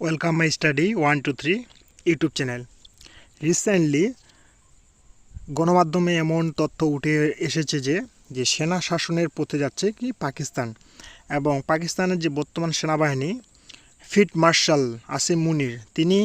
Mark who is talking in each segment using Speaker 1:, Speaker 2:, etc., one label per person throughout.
Speaker 1: Welcome my study one two three YouTube channel recently গণমাধ্যমে এমন তথ্য উঠে এসেছে যে যে সেনা শাসনের পথে যাচ্ছে কি পাকিস্তান এবং পাকিস্তানের যে বর্তমান সেনাবাহিনী, ফিট মার্শাল আসিম মুনির, তিনি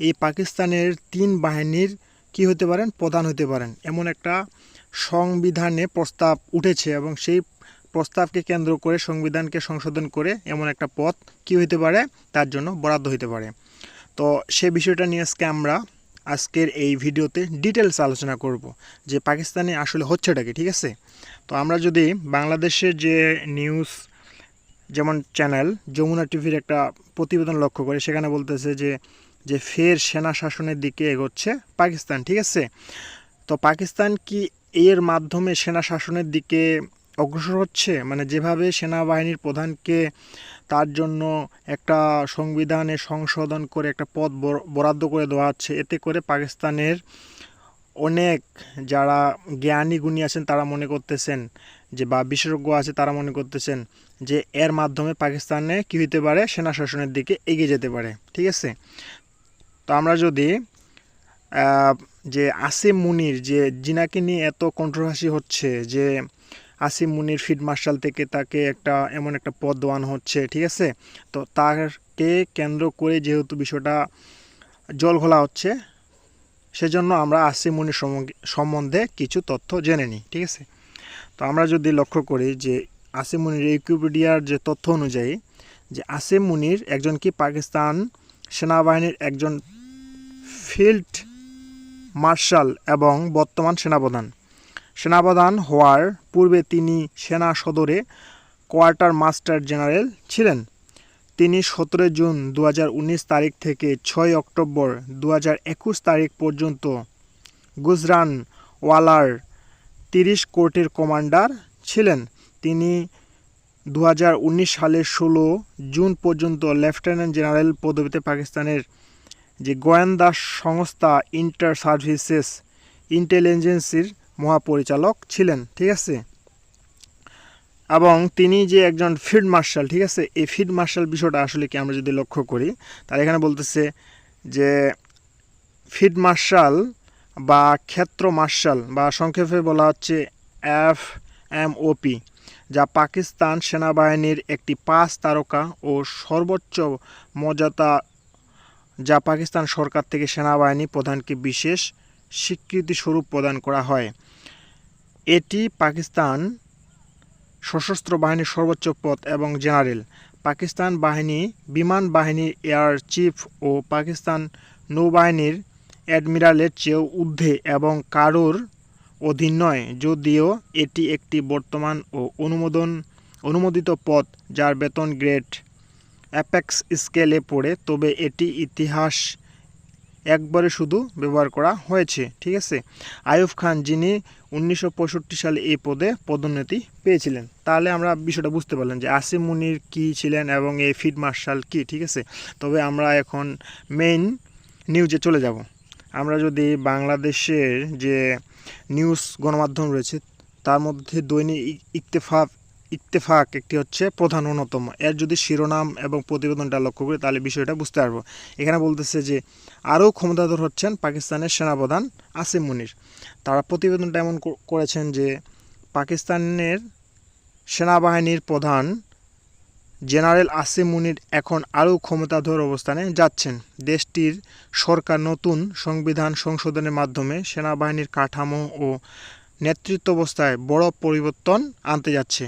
Speaker 1: এই পাকিস্তানের তিন বাহিনীর কি হতে পারেন? প্রধান হতে পারেন। এমন একটা সংবিধানে প্রস্তাব উঠেছে এবং সেই প্রস্তাবকে কেন্দ্র করে, সংবিধানকে সংশোধন করে এমন একটা পথ কি হতে পারে? তার জন্য বরাদ্দ হতে পারে। তো সে বিষয়টা নিয়ে আজকে আমরা আজকের এই ভিডিওতে ডিটেলস আলোচনা করব যে পাকিস্তানে আসলে হচ্ছেটা কি, ঠিক আছে? তো আমরা যদি বাংলাদেশের যে নিউজ যেমন চ্যানেল যমুনা টিভির একটা প্রতিবেদন লক্ষ্য করে, সেখানে বলতেছে যে যে ফের সেনা শাসনের দিকে এগোচ্ছে পাকিস্তান, ঠিক আছে? তো পাকিস্তান কি এর মাধ্যমে সেনা শাসনের দিকে অগ্রসর হচ্ছে? মানে যেভাবে সেনাবাহিনীর প্রধানকে তার জন্য একটা সংবিধানে সংশোধন করে একটা পদ বর- বরাদ্দ করে দেওয়া হচ্ছে, এতে করে পাকিস্তানের অনেক যারা জ্ঞানী গুণী আছেন তারা মনে করতেছেন, যে বা বিশেষজ্ঞ আছে তারা মনে করতেছেন, যে এর মাধ্যমে পাকিস্তানে কী হতে পারে? সেনা শাসনের দিকে এগিয়ে যেতে পারে। ঠিক আছে? তো আমরা যদি যে আসিম মুনির, যে জিনাকে নিয়ে এত কন্ট্রোভার্সি হচ্ছে, যে আসিম মুনির ফিল্ড মার্শাল থেকে তাকে একটা, এমন একটা পদ দেওয়ানো হচ্ছে, ঠিক আছে? তো তাকে কেন্দ্র করে যেহেতু বিষয়টা জল ঘোলা হচ্ছে, সেজন্য আমরা আসিম মুনির সম্বন্ধে- সম্বন্ধে কিছু তথ্য জেনে নিই, ঠিক আছে? তো আমরা যদি লক্ষ্য করি যে আসিম মুনির উইকিপিডিয়ার যে তথ্য অনুযায়ী যে আসিম মুনির একজন কি পাকিস্তান সেনাবাহিনীর একজন ফিল্ড মার্শাল এবং বর্তমান সেনাপ্রধান? সেনাপ্রধান হওয়ার পূর্বে তিনি সেনা সদরে কোয়ার্টার মাস্টার জেনারেল ছিলেন। তিনি সতেরো জুন দু হাজার উনিশ তারিখ থেকে ছয় অক্টোবর দু হাজার একুশ তারিখ পর্যন্ত গুজরান ওয়ালার তিরিশ কোর্টের কমান্ডার ছিলেন। তিনি দু হাজার উনিশ সালের ষোলো জুন পর্যন্ত লেফটেন্যান্ট জেনারেল পদবিতে পাকিস্তানের যে গোয়েন্দা সংস্থা ইন্টার সার্ভিসেস ইন্টেলিজেন্সির মহাপরিচালক ছিলেন, ঠিক আছে? এবং তিনি যে একজন ফিল্ড মার্শাল, ঠিক আছে? এই ফিল্ড মার্শাল বিষয়টা আসলে কি আমরা যদি লক্ষ্য করি তাহলে এখানে বলতেছে যে ফিল্ড মার্শাল বা ক্ষেত্র মার্শাল বা সংক্ষেপে বলা হচ্ছে এফ এম ওপি যা পাকিস্তান সেনাবাহিনীর একটি পাঁচ তারকা ও সর্বোচ্চ মর্যাদা, যা পাকিস্তান সরকার থেকে সেনাবাহিনী প্রধানকে বিশেষ স্বীকৃতি স্বরূপ প্রদান করা হয়। এটি পাকিস্তান সশস্ত্র বাহিনীর সর্বোচ্চ পদ এবং জেনারেল। পাকিস্তান বাহিনী, বিমান বাহিনীর এয়ার চিফ ও পাকিস্তান নৌবাহিনীর অ্যাডমিরালের চেয়েও ঊর্ধ্বে এবং কারোর অধীন নয়, যদিও এটি একটি বর্তমান ও অনুমোদন, অনুমোদিত পদ যার বেতন গ্রেড অ্যাপেক্স স্কেলে পড়ে, তবে এটি ইতিহাস একবারে শুধু ব্যবহার করা হয়েছে, ঠিক আছে? আইয়ুব খান যিনি উনিশশো পঁয়ষট্টি সালে এই পদে পদোন্নতি পেয়েছিলেন। তাহলে আমরা বিষয়টা বুঝতে পারলাম যে আসিম মুনির কী ছিলেন এবং এই ফিল্ড মার্শাল কী, ঠিক আছে? তবে আমরা এখন মেইন নিউজে চলে যাব। আমরা যদি বাংলাদেশের যে নিউজ গণমাধ্যম রয়েছে, তার মধ্যে দৈনিক ইত্তেফাক ইত্তেফাক একটি হচ্ছে প্রধান অন্যতম। এর যদি শিরোনাম এবং প্রতিবেদনটা লক্ষ্য করি, তাহলে বিষয়টা বুঝতে পারব। এখানে বলতেছে যে, আরও ক্ষমতাধর হচ্ছেন পাকিস্তানের সেনাপ্রধান আসিম মুনির। তারা প্রতিবেদনটা এমন করেছেন যে, পাকিস্তানের সেনাবাহিনীর প্রধান জেনারেল আসিম মুনির এখন আরও ক্ষমতাধর অবস্থানে যাচ্ছেন। দেশটির সরকার নতুন সংবিধান সংশোধনের মাধ্যমে সেনাবাহিনীর কাঠামো ও নেতৃত্ব অবস্থায় বড় পরিবর্তন আনতে যাচ্ছে।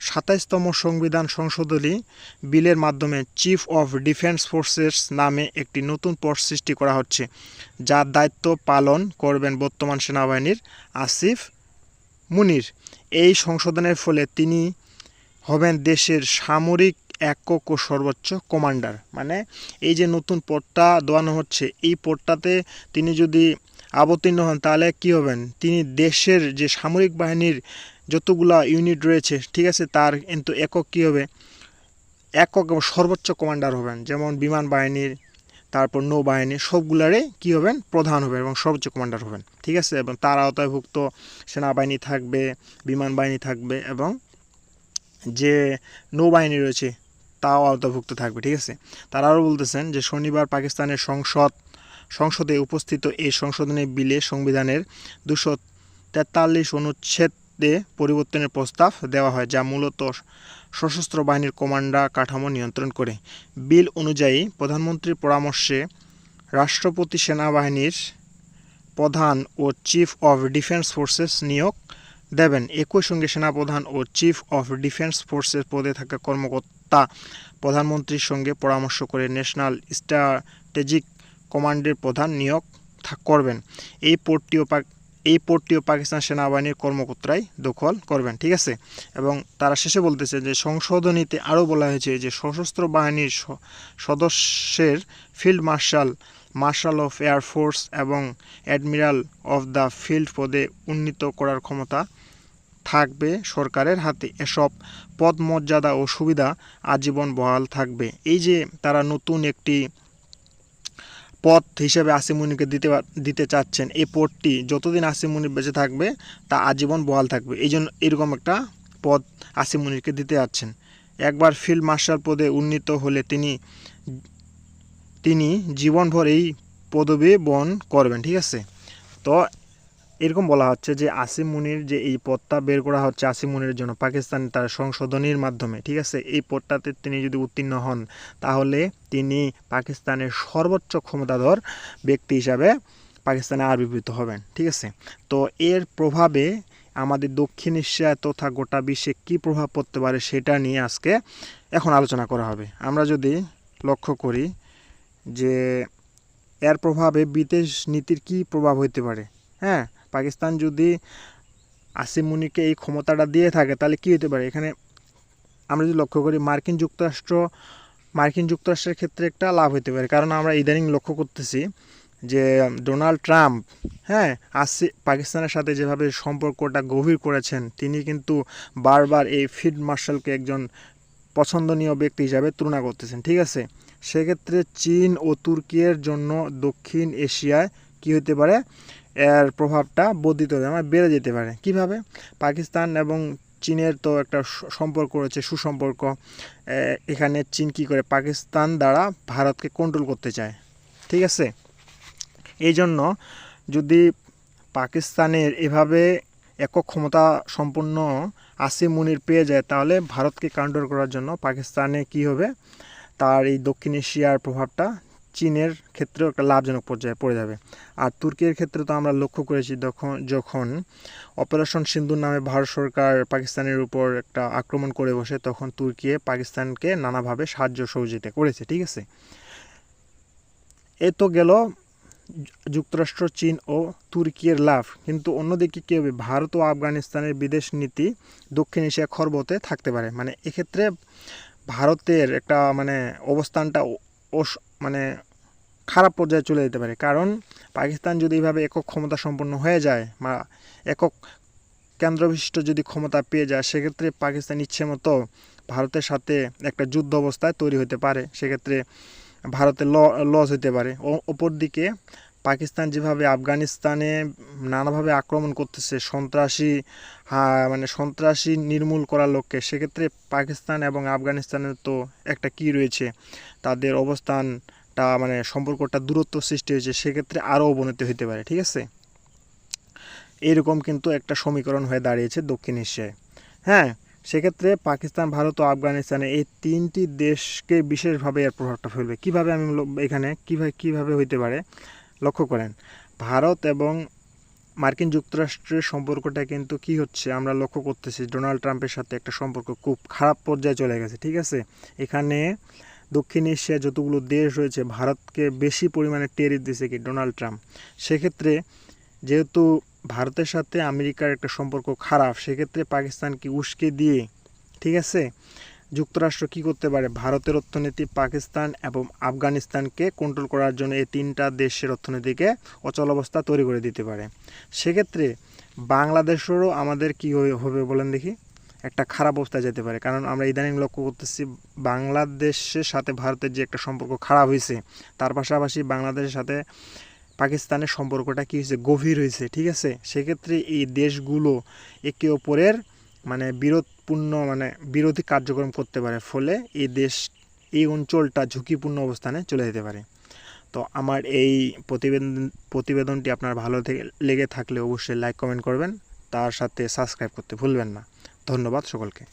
Speaker 1: সাতাইশতম সংবিধান সংশোধনী বিলের মাধ্যমে চিফ অফ ডিফেন্স ফোর্সেস নামে একটি নতুন পদ সৃষ্টি করা হচ্ছে, যার দায়িত্ব পালন করবেন বর্তমান সেনাবাহিনীর আসিফ মুনির। এই সংশোধনের ফলে তিনি হবেন দেশের সামরিক একক ও সর্বোচ্চ কমান্ডার। মানে এই যে নতুন পদটা দেওয়ানো হচ্ছে, এই পদটাতে তিনি যদি অবতীর্ণ হন, তাহলে কি হবেন? তিনি দেশের যে সামরিক বাহিনীর যতগুলা ইউনিট রয়েছে, ঠিক আছে, তার কিন্তু একক কী হবে? একক সর্বোচ্চ কমান্ডার হবেন, যেমন বিমান বাহিনীর, তারপর নৌবাহিনী সবগুলারে কী হবেন? প্রধান হবেন এবং সর্বোচ্চ কমান্ডার হবেন, ঠিক আছে? এবং তার আওতায়ভুক্ত সেনাবাহিনী থাকবে, বিমান বাহিনী থাকবে এবং যে নৌবাহিনী রয়েছে, তাও আওতাভুক্ত থাকবে, ঠিক আছে? তারা আরও বলতেছেন যে শনিবার পাকিস্তানের সংসদ, সংসদে উপস্থিত এই সংশোধনী বিলে সংবিধানের দুশো তেতাল্লিশ অনুচ্ছেদে পরিবর্তনের প্রস্তাব দেওয়া হয়, যা মূলত সশস্ত্র বাহিনীর কমান্ডার কাঠামো নিয়ন্ত্রণ করে। বিল অনুযায়ী প্রধানমন্ত্রীর পরামর্শে রাষ্ট্রপতি সেনাবাহিনীর প্রধান ও চিফ অফ ডিফেন্স ফোর্সেস নিয়োগ দেবেন। একই সঙ্গে সেনাপ্রধান ও চিফ অফ ডিফেন্স ফোর্সের পদে থাকা কর্মকর্তা প্রধানমন্ত্রীর সঙ্গে পরামর্শ করে ন্যাশনাল স্ট্র্যাটেজিক কমান্ডের প্রধান নিয়োগ করবেন। এই পোর্টটিও এই পোর্টটিও পাকিস্তান সেনাবাহিনীর কর্মকর্তারাই দখল করবেন, ঠিক আছে? এবং তারা শেষে বলতেছে যে সংশোধনীতে আরও বলা হয়েছে যে সশস্ত্র বাহিনীর সদস্যের field marshal marshal of air force এবং অ্যাডমিরাল অফ দ্য ফিল্ড পদে উন্নীত করার ক্ষমতা থাকবে সরকারের হাতে। এসব পদ মর্যাদা ও সুবিধা আজীবন বহাল থাকবে। এই যে তারা নতুন একটি পদ হিসেবে আসিমুনিকে দিতে দিতে চাচ্ছেন। এই পথটি যতদিন আসিমুনি বেঁচে থাকবে, তা আজীবন বহাল থাকবে। এই জন্য এরকম একটা পদ আসিমুনিকে দিতে যাচ্ছেন। একবার ফিল্ড মার্শাল পদে উন্নীত হলে তিনি তিনি জীবনভর এই পদবী বহন করবেন, ঠিক আছে? তো এরকম বলা হচ্ছে যে আসিম মুনির যে এই পদটা বের করা হচ্ছে আসিম মুনির জন্য, পাকিস্তান তার সংশোধনীর মাধ্যমে, ঠিক আছে? এই পদটাতে তিনি যদি উত্তীর্ণ হন, তাহলে তিনি পাকিস্তানের সর্বোচ্চ ক্ষমতাধর ব্যক্তি হিসাবে পাকিস্তানে আবির্ভূত হবেন, ঠিক আছে? তো এর প্রভাবে আমাদের দক্ষিণ এশিয়ায় তথা গোটা বিশ্বে কী প্রভাব পড়তে পারে সেটা নিয়ে আজকে এখন আলোচনা করা হবে। আমরা যদি লক্ষ্য করি যে এর প্রভাবে বিদেশ নীতির কী প্রভাব হইতে পারে হ্যাঁ? পাকিস্তান যদি আসিম মুনিকে এই ক্ষমতাটা দিয়ে থাকে, তাহলে কী হতে পারে? এখানে আমরা যদি লক্ষ্য করি, মার্কিন যুক্তরাষ্ট্র, মার্কিন যুক্তরাষ্ট্রের ক্ষেত্রে একটা লাভ হতে পারে। কারণ আমরা ইদানিং লক্ষ্য করতেছি যে ডোনাল্ড ট্রাম্প হ্যাঁ আসি, পাকিস্তানের সাথে যেভাবে সম্পর্কটা গভীর করেছেন, তিনি কিন্তু বারবার এই ফিল্ড মার্শালকে একজন পছন্দনীয় ব্যক্তি হিসাবে তুলনা করতেছেন। ঠিক আছে? সেক্ষেত্রে চীন ও তুর্কির জন্য দক্ষিণ এশিয়ায় কী হতে পারে? এর প্রভাবটা বর্ধিত হবে আমার বেড়ে যেতে পারে। কীভাবে? পাকিস্তান এবং চীনের তো একটা সম্পর্ক রয়েছে, সুসম্পর্ক। এখানে চীন কী করে? পাকিস্তান দ্বারা ভারতকে কন্ট্রোল করতে চায়। ঠিক আছে? এই জন্য যদি পাকিস্তানের এভাবে একক ক্ষমতা সম্পন্ন আসিম মুনির পেয়ে যায়, তাহলে ভারতকে কাউন্টার করার জন্য পাকিস্তানে কি হবে? তার এই দক্ষিণ এশিয়ার প্রভাবটা চীনের ক্ষেত্রেও একটা লাভজনক পর্যায়ে পড়ে যাবে। আর তুর্কির ক্ষেত্রে তো আমরা লক্ষ্য করেছি যখন যখন অপারেশন সিন্ধুর নামে ভারত সরকার পাকিস্তানের উপর একটা আক্রমণ করে বসে, তখন তুর্কি পাকিস্তানকে নানাভাবে সাহায্য সহযোগিতা করেছে, ঠিক আছে? এ তো গেল যুক্তরাষ্ট্র, চীন ও তুর্কির লাভ। কিন্তু অন্যদিকে কী হবে? ভারত ও আফগানিস্তানের বিদেশ নীতি দক্ষিণ এশিয়া খর্বতে থাকতে পারে। মানে এক্ষেত্রে ভারতের একটা মানে অবস্থানটা মানে খারাপ পর্যায়ে চলে যেতে পারে। কারণ পাকিস্তান যদি এইভাবে একক ক্ষমতা সম্পন্ন হয়ে যায় বা একক কেন্দ্রবিশিষ্ট যদি ক্ষমতা পেয়ে যায়, সেক্ষেত্রে পাকিস্তান ইচ্ছে মতো ভারতের সাথে একটা যুদ্ধ অবস্থায় তৈরি হতে পারে। সেক্ষেত্রে ভারতের লস হতে পারে। অপরদিকে পাকিস্তান যেভাবে আফগানিস্তানে নানাভাবে আক্রমণ করতেছে, সন্ত্রাসী মানে সন্ত্রাসী নির্মূল করার লক্ষ্যে, সেক্ষেত্রে পাকিস্তান এবং আফগানিস্তানের তো একটা কি রয়েছে, তাদের অবস্থানটা মানে সম্পর্কটা দূরত্ব সৃষ্টি হয়েছে, সেক্ষেত্রে আরও অবনতি হতে পারে, ঠিক আছে? এইরকম কিন্তু একটা সমীকরণ হয়ে দাঁড়িয়েছে দক্ষিণ এশিয়ায়। হ্যাঁ সেক্ষেত্রে পাকিস্তান, ভারত ও আফগানিস্তানে এই তিনটি দেশকে বিশেষভাবে এর প্রভাবটা ফেলবে। কীভাবে আমি এখানে কীভাবে কীভাবে হইতে পারে? লক্ষ্য করেন, ভারত এবং মার্কিন যুক্তরাষ্ট্রের সম্পর্কটা কিন্তু কি হচ্ছে? আমরা লক্ষ্য করতেছি, ডোনাল্ড ট্রাম্পের সাথে একটা সম্পর্ক খুব খারাপ পর্যায়ে চলে গেছে, ঠিক আছে? এখানে দক্ষিণ এশিয়া যতগুলো দেশ রয়েছে, ভারতকে বেশি পরিমাণে টেরিফ দিয়েছে কি ডোনাল্ড ট্রাম্প। সেক্ষেত্রে যেহেতু ভারতের সাথে আমেরিকার একটা সম্পর্ক খারাপ, সেক্ষেত্রে পাকিস্তানকে উস্কে দিয়ে, ঠিক আছে? যুক্তরাষ্ট্র কি করতে পারে? ভারতের অর্থনীতি পাকিস্তান এবং আফগানিস্তানকে কন্ট্রোল করার জন্য এই তিনটা দেশের অর্থনীতিকে অচল অবস্থা তৈরি করে দিতে পারে। সেক্ষেত্রে বাংলাদেশেরও আমাদের কি হবে বলেন দেখি। একটা খারাপ অবস্থায় যেতে পারে। কারণ আমরা ইদানিং লক্ষ্য করতেছি, বাংলাদেশের সাথে ভারতের যে একটা সম্পর্ক খারাপ হয়েছে তার পাশাপাশি বাংলাদেশের সাথে পাকিস্তানের সম্পর্কটা কী হয়েছে গভীর হয়েছে ঠিক আছে? সেক্ষেত্রে এই দেশগুলো একে অপরের মানে বিরোধপূর্ণ মানে বিরোধী কার্যক্রম করতে পারে, ফলে এই দেশ, এই অঞ্চলটা ঝুঁকিপূর্ণ অবস্থানে চলে যেতে পারে। তো আমার এই প্রতিবেদন, প্রতিবেদনটি আপনার ভালো লেগে থাকলে অবশ্যই লাইক কমেন্ট করবেন। তার সাথে সাবস্ক্রাইব করতে ভুলবেন না। ধন্যবাদ সকলকে